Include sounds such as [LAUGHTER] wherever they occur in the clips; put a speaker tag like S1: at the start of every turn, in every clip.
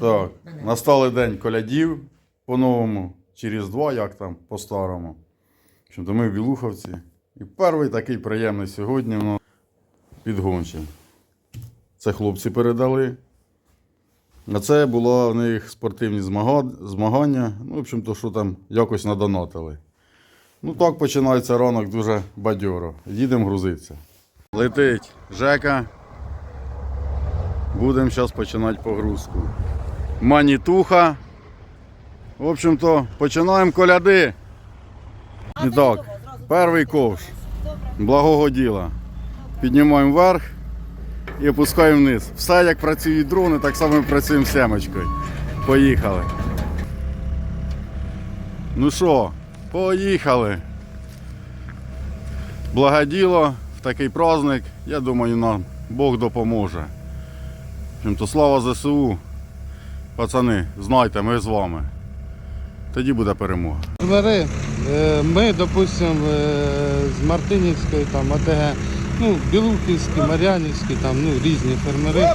S1: Так, настали день колядів по-новому, через два, як там, по-старому. В общем-то, ми в Білуховці. І перший такий приємний сьогодні ну, підгончик. Це хлопці передали. А це було в них спортивні змагання. Ну, в общем-то, що там якось надонатили. Ну так починається ранок дуже бадьоро. Їдемо грузитися. Летить Жека. Будемо зараз починати погрузку. Манітуха. В общем-то, починаємо коляди. І так, перший ковш. Благого діла. Піднімаємо вверх і опускаємо вниз. Все як працюють дрони, так само працюємо семечкою. Поїхали. Ну що, поїхали. Благоділо в такий праздник. Я думаю, нам Бог допоможе. Чим-то слава ЗСУ. Пацани, знайте, ми з вами. Тоді буде перемога.
S2: Фермери, е, ми, допустимо, з Мартинівської, там, АТГ, ну, Білухівські, Мар'янівські, там, ну, різні фермери.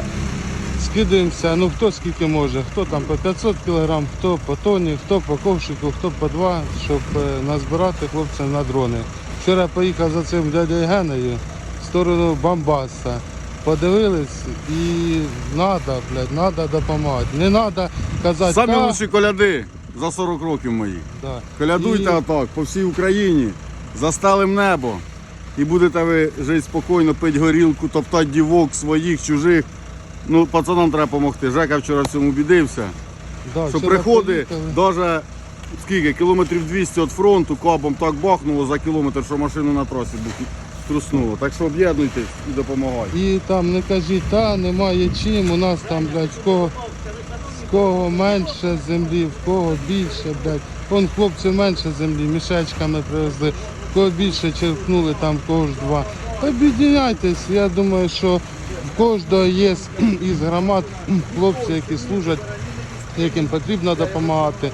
S2: Скидаємося, ну хто скільки може, хто там по 500 кг, хто по тоні, хто по ковшику, хто по два, щоб е, назбирати хлопцям на дрони. Вчора поїхав за цим дядею Геною в сторону Бамбаса. Подивились і треба, блядь, треба допомагати. Не треба казати,
S1: Самі
S2: «Та».
S1: лучші коляди за 40 років мої.
S2: Да.
S1: Колядуйте
S2: І-
S1: отак по всій Україні, застелим небо. І будете ви жити спокійно, пити горілку, топтати дівок своїх, чужих. Ну, пацанам треба допомогти. Жека вчора в цьому убідився.
S2: Да,
S1: Що
S2: вчора
S1: приходить,
S2: поїхали.
S1: навіть скільки, кілометрів 200 від фронту, кабом так бахнуло за кілометр, що машину на трасі бух- труснуло. Так що об'єднуйтесь і допомагайте.
S2: І там не кажіть, та немає чим, у нас там, блядь, в кого, в кого менше землі, в кого більше, блядь. Вон хлопці менше землі, мішечками привезли, в кого більше черпнули, там в кого ж два. Об'єдняйтесь, я думаю, що в кожного є із громад хлопці, які служать, яким потрібно допомагати.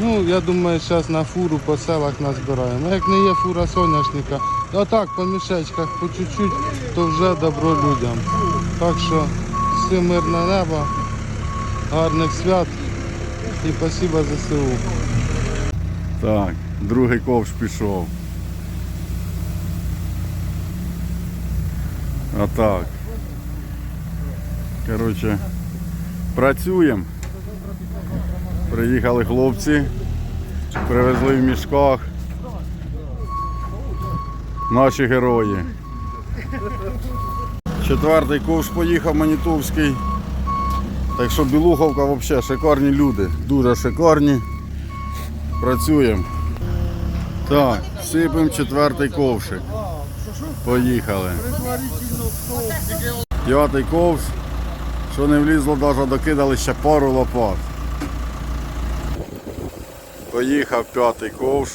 S2: Ну, я думаю, зараз на фуру по селах назбираємо. А Як не є фура соняшника, а так по мішечках по чуть-чуть, то вже добро людям. Так що всім мирне небо, гарних свят і спасибо ЗСУ.
S1: Так, другий ковш пішов. Отак. Коротше, працюємо. Приїхали хлопці, привезли в мішках. Наші герої. Четвертий ковш поїхав Манітовський. Так що Білуховка взагалі шикарні люди, дуже шикарні. Працюємо. Так, сипемо четвертий ковшик. Поїхали. П'ятий ковш. Що не влізло, навіть докидали ще пару лопат. Поїхав п'ятий ковш.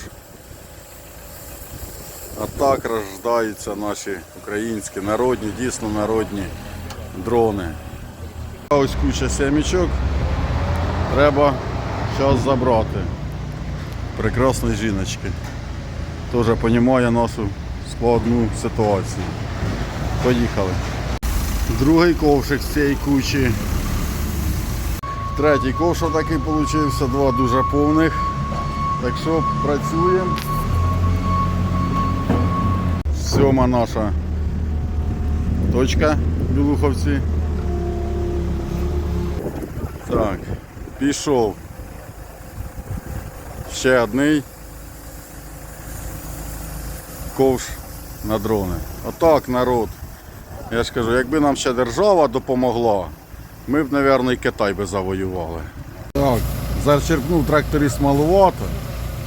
S1: А так рождаються наші українські народні, дійсно народні дрони. Ось куча семічок. Треба зараз забрати прекрасної жіночки. Теж розуміє нашу складну ситуацію. Поїхали. Другий ковшик з цієї кучі. Третій ковшик такий вийшов, два дуже повних. Так що працюємо. Сьома наша точка в Білуховці. Так, пішов. Ще одний ковш на дрони. Отак, народ. Я ж кажу, якби нам ще держава допомогла, ми б, мабуть, і Китай би завоювали. Так, зачерпнув тракторист малувато,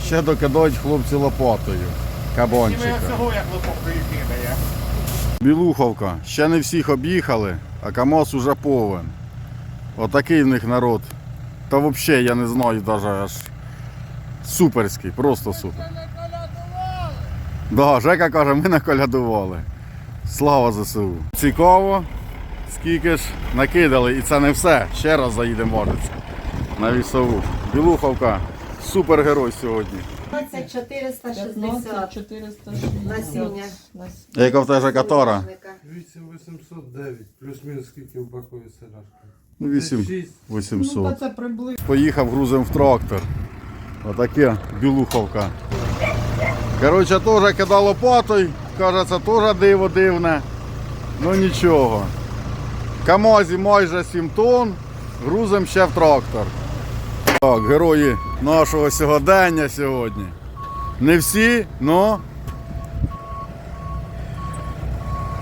S1: ще докидають хлопці лопатою. Кабанчика. Білуховка. Ще не всіх об'їхали, а КАМАЗ уже повен. Отакий в них народ. Та взагалі я не знаю навіть аж. Суперський, просто супер. Да, Жека каже, ми наколядували. Слава ЗСУ. Цікаво, скільки ж накидали, і це не все. Ще раз заїдемо важиться на вісову. Білуховка, супергерой сьогодні.
S3: 460
S4: 460
S3: насіння.
S1: Яка в тебе катора?
S2: 8809, плюс-мінус скільки упакує селяшка.
S1: Ну, 8 800.
S2: Ну.
S1: Поїхав грузом в трактор. Отаке білуховка. Коротше, теж кидав лопатою. Каже, це теж диво дивне. Ну нічого. Камазі майже 7 тонн, грузом ще в трактор. Так, герої нашого сьогодення сьогодні. Не всі, но.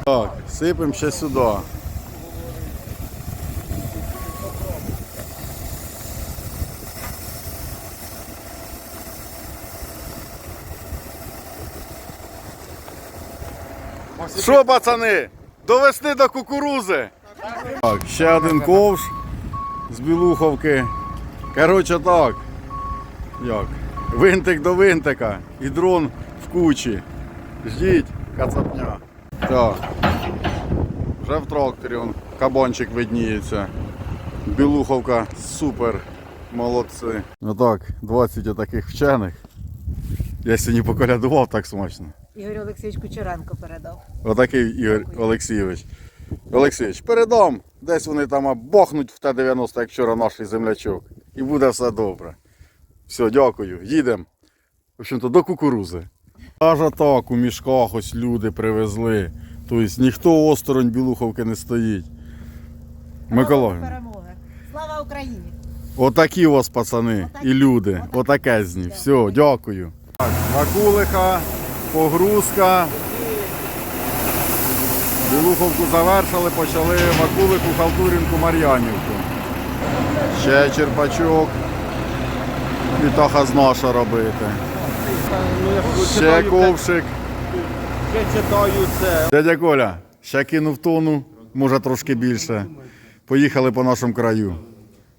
S1: Так, сипемо ще сюди. Що, пацани? Довести до кукурузи. Так, ще один ковш з білуховки. Коротше так. Як? Винтик до винтика і дрон в кучі. Ждіть, кацапня. Так. Вже в тракторі он, кабанчик видніється. Білуховка супер. Молодці. Ну так, 20 таких вчених. Я сьогодні поколядував так смачно.
S3: Ігор Олексійович Кучеренко передав.
S1: Отакий Ігор Олексійович. Олексійович, передам. Десь вони там бахнуть в Т-90, як вчора наш землячок. І буде все добре. Все, дякую. Їдемо. В общем-то, до кукурузи. Аж так у мішках ось люди привезли. Тобто ніхто осторонь Білуховки не стоїть. Миколай,
S3: Перемоги. Слава Україні!
S1: отакі у вас пацани і люди. Отакезні. Все, дякую. Так, Вакулиха, погрузка. Білуховку завершили, почали Вакулику, Халтурінку, Мар'янівку. Ще черпачок. І таха з наша робити. Ще ковшик.
S4: Ще читаю це.
S1: Дядя Коля, ще кинув тону, може трошки більше. Поїхали по нашому краю.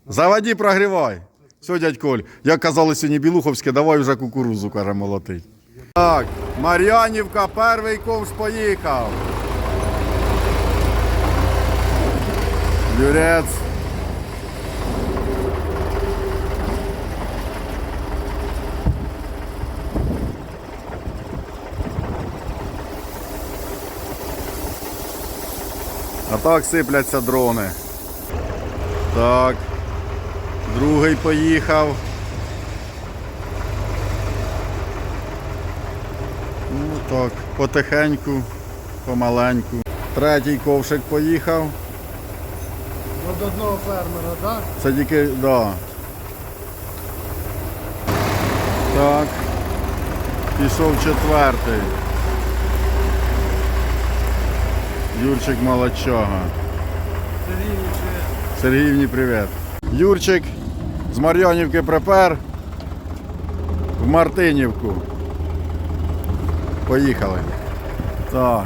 S1: Заводі, прогрівай. Все, дядь Коль, як казали сьогодні Білуховське, давай вже кукурузу, каже, молотий. Так, Мар'янівка, перший ковш поїхав. Юрець. Так сипляться дрони. Так. Другий поїхав. Ну так, потихеньку, помаленьку. Третій ковшик поїхав.
S2: Від одного фермера, так?
S1: Це тільки, да. Так. Пішов четвертий. Юрчик Молодчага. Сергіївні привіт. Юрчик з Мар'янівки припер в Мартинівку. Поїхали. Так,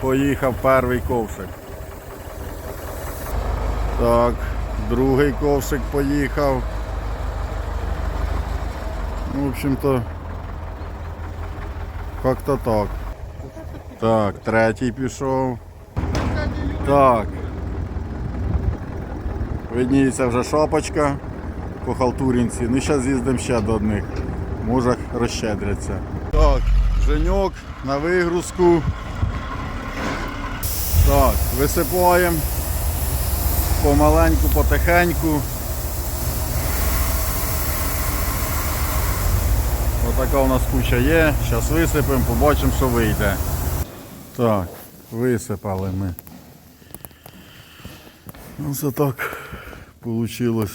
S1: поїхав перший ковшик. Так, другий ковшик поїхав. Ну, В общем-то, как-то так. Так, третій пішов. Так. Видніється вже шапочка по халтурінці. Ну, зараз з'їздимо ще до одних. Може розщедряться. Так, женьок на вигрузку. Так, висипаємо помаленьку, потихеньку. Отака у нас куча є. Зараз висипемо, побачимо, що вийде. Так, висипали ми. Ось так вийшло.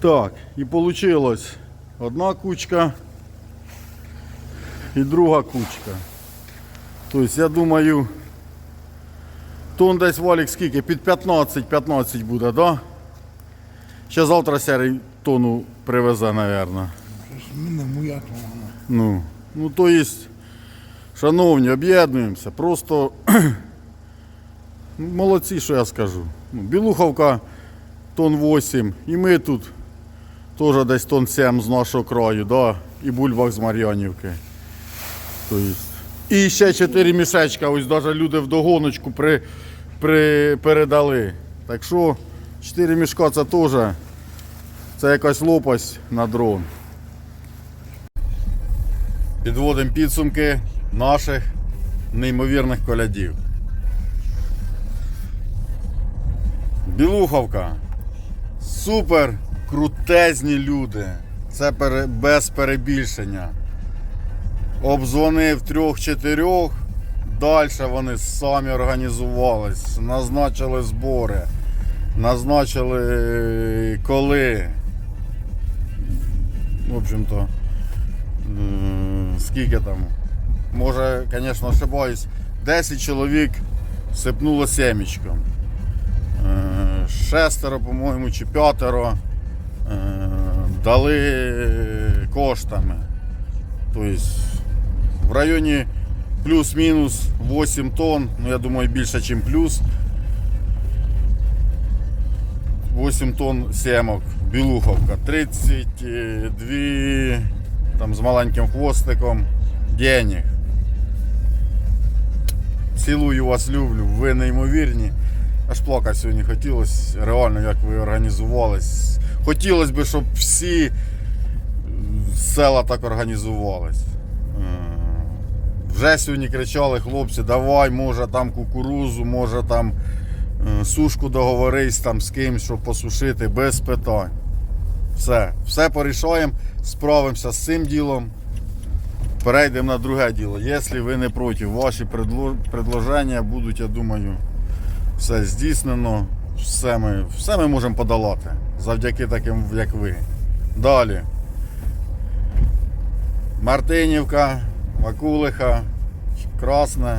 S1: Так, і вийшло одна кучка і друга кучка. Тобто, я думаю, тон десь валік скільки? Під 15-15 буде, да? Ще завтра серій тону привезе, мабуть. Ну, ну то есть, шановні, об'єднуємося. Просто [CLEARS THROAT] молодці, що я скажу. Ну, Білуховка тон 8, і ми тут теж десь тон 7 з нашого краю, да? і бульбах з Мар'янівки. То есть. І ще 4 мішечка, ось навіть люди в догоночку при, при, передали. Так що 4 мішка це теж це якась лопасть на дрон. Підводимо підсумки наших неймовірних колядів. Білуховка. Супер крутезні люди. Це без перебільшення. Обдзвонив трьох-чотирьох. Далі вони самі організувались, назначили збори, назначили коли. В общем-то, скільки там? Може, звісно, ошибаюсь, 10 чоловік сипнуло семечком. Е, Шестеро, по-моєму, чи п'ятеро е, дали коштами. Тобто в районі плюс-мінус 8 тонн, ну я думаю більше, ніж плюс. 8 тонн семок, білуховка, 32 там з маленьким хвостиком денег. Цілую вас, люблю, ви неймовірні. Аж плакати сьогодні хотілося, реально, як ви організувались. Хотілося б, щоб всі села так організувались. Е, Вже сьогодні кричали хлопці, давай, може там кукурузу, може там е, сушку договорись там з кимсь, щоб посушити, без питань. Все, все порішаємо, справимося з цим ділом. Перейдемо на друге діло. Якщо ви не проти, ваші предло- предложення будуть, я думаю, все здійснено. Все ми, все ми можемо подолати завдяки таким, як ви. Далі. Мартинівка, Вакулиха, Красне,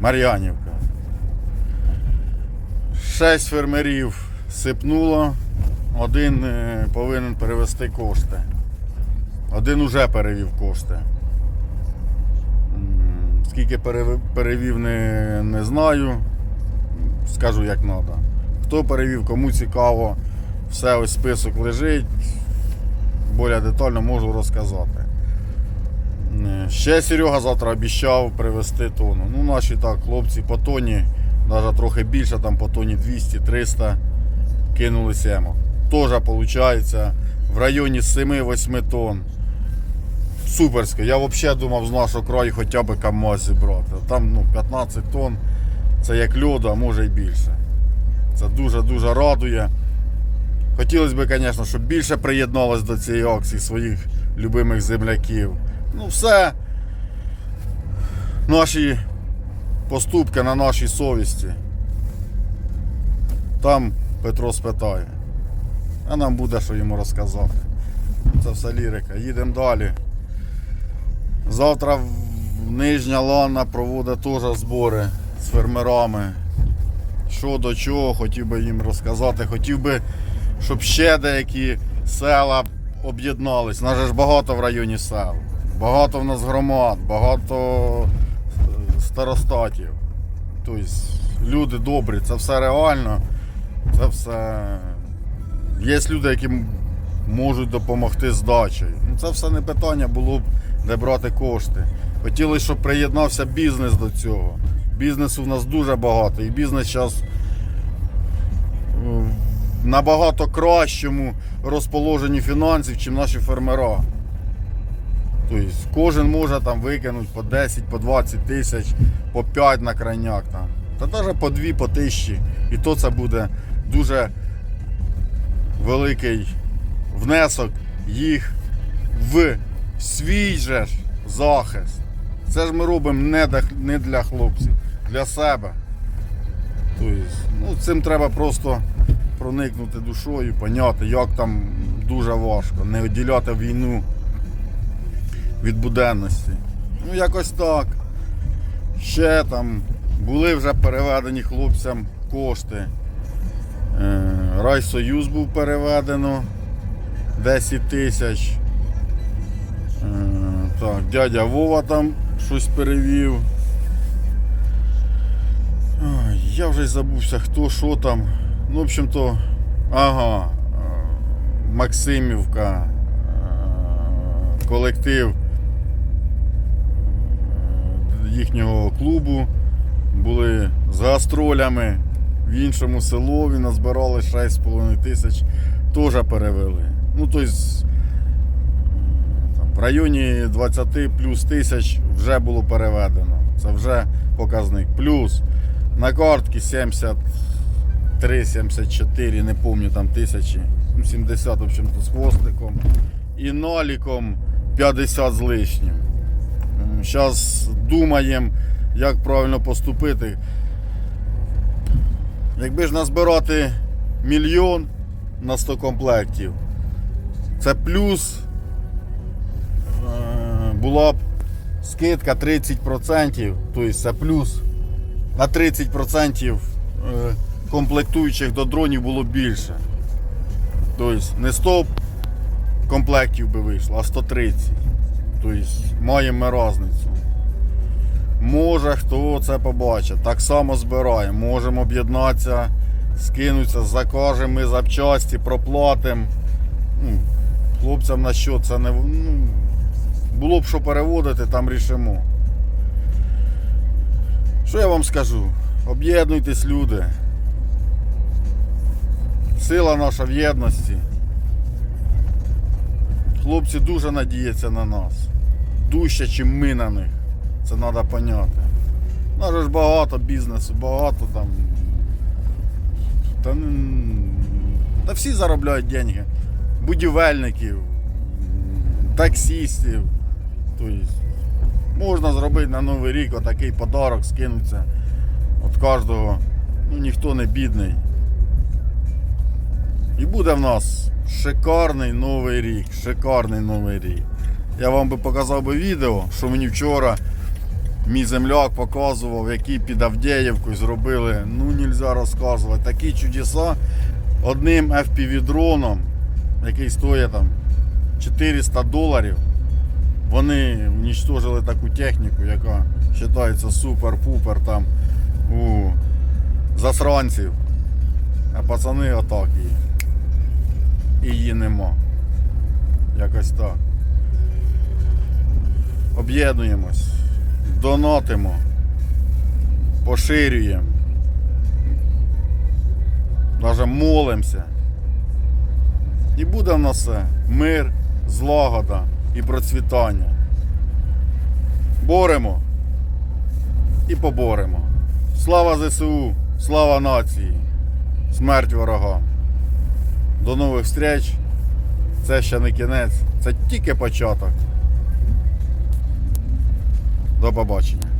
S1: Мар'янівка. Шесть фермерів сипнуло, один е, повинен перевести кошти. Один уже перевів кошти. Скільки перевів, не, не знаю. Скажу як треба. Хто перевів, кому цікаво, все ось список лежить. Більш детально можу розказати. Ще Серега завтра обіцяв привезти тону. Ну, наші так, хлопці по тоні, навіть трохи більше, там по тоні 200-300 кинули сімок. Теж виходить в районі 7-8 тонн. Суперсько. Я взагалі думав з нашого краю хоча б КАМАЗ зібрати. Там ну, 15 тонн це як льоду, а може й більше. Це дуже-дуже радує. Хотілося б, звісно, щоб більше приєдналось до цієї акції своїх любимих земляків. Ну, все. Наші поступки на нашій совісті. Там Петро спитає. А нам буде що йому розказати. Це все лірика. Їдемо далі. Завтра Нижня Лана проводить теж збори з фермерами. Що до чого, хотів би їм розказати. Хотів би, щоб ще деякі села об'єднались. Нас же ж багато в районі сел. Багато в нас громад, багато е, старостатів. Тобто люди добрі, це все реально. Це все. Є люди, які можуть допомогти з дачею. Ну, це все не питання було б де брати кошти. Хотілося, щоб приєднався бізнес до цього. Бізнесу в нас дуже багато, і бізнес зараз в набагато кращому розположенні фінансів, ніж наші фермера. Тобто кожен може там викинути по 10, по 20 тисяч, по 5 на крайняк там. Та навіть по 2, по тисячі. І то це буде дуже великий внесок їх в свій же ж захист. Це ж ми робимо не для, хлопців, для себе. Тобто, ну, цим треба просто проникнути душою, поняти, як там дуже важко, не відділяти війну від буденності. Ну, якось так. Ще там були вже переведені хлопцям кошти. Е, Райсоюз був переведено 10 тисяч. Дядя Вова там щось перевів. Я вже й забувся, хто що там. Ну, в общем-то, ага, е, Максимівка, е, колектив е, їхнього клубу були з гастролями в іншому селові, назбирали 6,5 тисяч, теж перевели. Ну, тобто, районі 20 плюс тисяч вже було переведено. Це вже показник. Плюс На картці 73-74, не пам'ятаю там тисячі. Ну, 70, в общем-то, з хвостиком. І наліком 50 з лишнім. Зараз думаємо, як правильно поступити. Якби ж назбирати мільйон на 100 комплектів, це плюс була б скидка 30%, тобто це плюс на 30% е, комплектуючих до дронів було більше. Тобто не 100 комплектів би вийшло, а 130. Тобто маємо різницю. Може хто це побачить. Так само збираємо. Можемо об'єднатися, скинутися, закажемо ми запчасті, проплатимо. Ну, хлопцям на що це не. Ну, було б що переводити, там рішимо. Що я вам скажу? Об'єднуйтесь, люди. Сила наша в єдності. Хлопці дуже надіються на нас. Дужче, чим ми на них. Це треба поняти. У нас ж багато бізнесу, багато там. Та, та всі заробляють деньги. Будівельників, таксістів. Тобто, можна зробити на Новий рік отакий подарок, скинуться від кожного. Ну ніхто не бідний. І буде в нас шикарний новий рік. Шикарний новий рік. Я вам би показав би відео, що мені вчора мій земляк показував, які під Авдіївкою зробили. Ну, нельзя розказувати. Такі чудеса одним FPV-дроном, який стоїть там 400 доларів. Вони уничтожили таку техніку, яка вважається супер-пупер там у засранців. А пацани отак її. І її нема. Якось так. Об'єднуємось, донатимо, поширюємо, навіть молимося. І буде в нас все. Мир, злагода і процвітання. Боремо і поборемо. Слава ЗСУ, слава нації, смерть ворогам. До нових встреч. Це ще не кінець, це тільки початок. До побачення.